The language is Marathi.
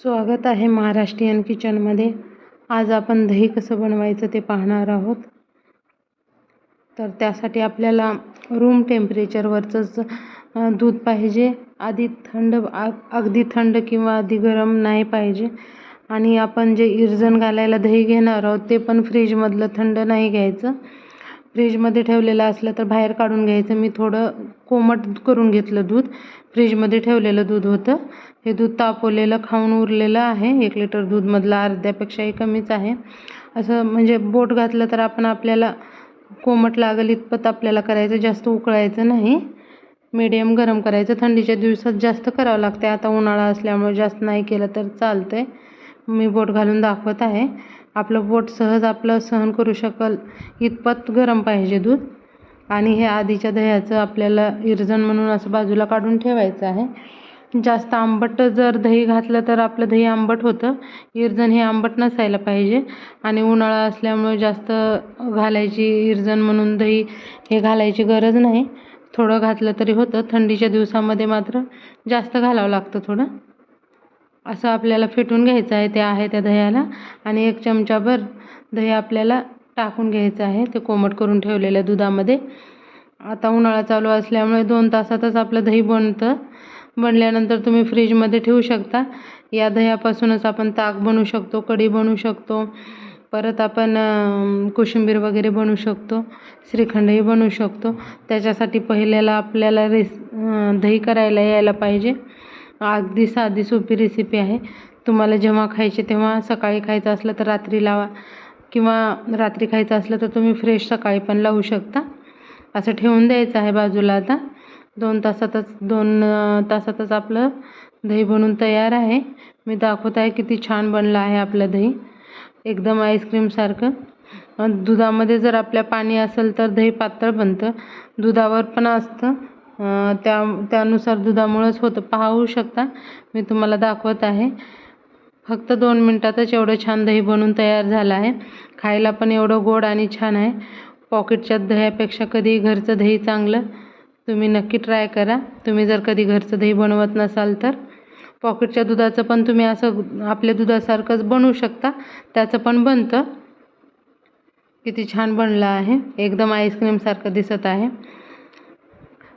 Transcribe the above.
स्वागत आहे महाराष्ट्रीयन किचनमध्ये. आज आपण दही कसं बनवायचं ते पाहणार आहोत. तर त्यासाठी आपल्याला रूम टेम्परेचरवरचंच दूध पाहिजे. आधी थंड आ अगदी थंड किंवा अगदी गरम नाही पाहिजे. आणि आपण जे इर्जन घालायला दही घेणार आहोत ते पण फ्रीजमधलं थंड नाही घ्यायचं. फ्रीजमध्ये ठेवलेलं असलं तर बाहेर काढून घ्यायचं. मी थोडं कोमट करून घेतलं दूध. फ्रीजमध्ये ठेवलेलं दूध होतं. हे दूध तापवलेलं खाऊन उरलेलं आहे. एक लिटर दूधमधलं अर्ध्यापेक्षाही कमीच आहे. असं म्हणजे बोट घातलं तर आपण आपल्याला कोमट लागेल इतपत आपल्याला करायचं. जास्त उकळायचं नाही. मीडियम गरम करायचं. थंडीच्या दिवसात जास्त करावं लागते आता उन्हाळा असल्यामुळे जास्त नाही केलं तर चालतं आहे मी बोट घालून दाखवत आहे. आपलं पोट सहज आपलं सहन करू शकल. इतपत गरम पाहिजे दूध. आणि हे आधीच्या दह्याचं आपल्याला इरजण म्हणून असं बाजूला काढून ठेवायचं आहे. जास्त आंबट जर दही घातलं तर आपलं दही आंबट होतं. इरजण हे आंबट नसायला पाहिजे. आणि उन्हाळा असल्यामुळे जास्त घालायची इरजण म्हणून दही हे घालायची गरज नाही. थोडं घातलं तरी होतं. थंडीच्या दिवसामध्ये मात्र जास्त घालावं लागतं थोडं. असं आपल्याला फेटून घ्यायचं आहे ते आहे त्या दह्याला. आणि एक चमचाभर दही आपल्याला टाकून घ्यायचं आहे ते कोमट करून ठेवलेल्या दुधामध्ये. आता उन्हाळा चालू असल्यामुळे दोन तासातच आपलं दही बनतं. बनल्यानंतर तुम्ही फ्रीजमध्ये ठेवू शकता. या दह्यापासूनच आपण ताक बनवू शकतो कढी बनवू शकतो. परत आपण कोशिंबीर वगैरे बनवू शकतो. श्रीखंडही बनवू शकतो. त्याच्यासाठी पहिल्याला आपल्याला रेस दही करायला यायला पाहिजे. अगदी साधी सोपी रेसिपी आहे. तुम्हाला जेव्हा खायचे तेव्हा सकाळी खायचं असलं तर रात्री लावा किंवा रात्री खायचं असलं तर तुम्ही फ्रेश सकाळी पण लावू शकता. असं ठेवून द्यायचं आहे बाजूला आता. दोन तासातच दोन तासातच आपलं दही बनून तयार आहे. मी दाखवत आहे किती छान बनलं आहे आपलं दही. एकदम आईस्क्रीमसारखं दुधामध्ये जर आपल्या पाणी असेल तर दही पातळ बनतं. दुधावर पण असतं. त्या त्यानुसार दुधामुळंच होतं. पाहू शकता. मी तुम्हाला दाखवत आहे. फक्त दोन मिनटातच एवढं छान दही बनून तयार झालं आहे. खायला पण एवढं गोड आणि छान आहे. पॉकेटच्या दह्यापेक्षा कधी घरचं दही चांगलं तुम्ही नक्की ट्राय करा. तुम्ही जर कधी घरचं दही बनवत नसाल तर. पॉकेटच्या दुधाचं पण तुम्ही असं आपल्या दुधासारखंच बनवू शकता. त्याचं पण बनतं. किती छान बनलं आहे. एकदम आईस्क्रीमसारखं दिसत आहे.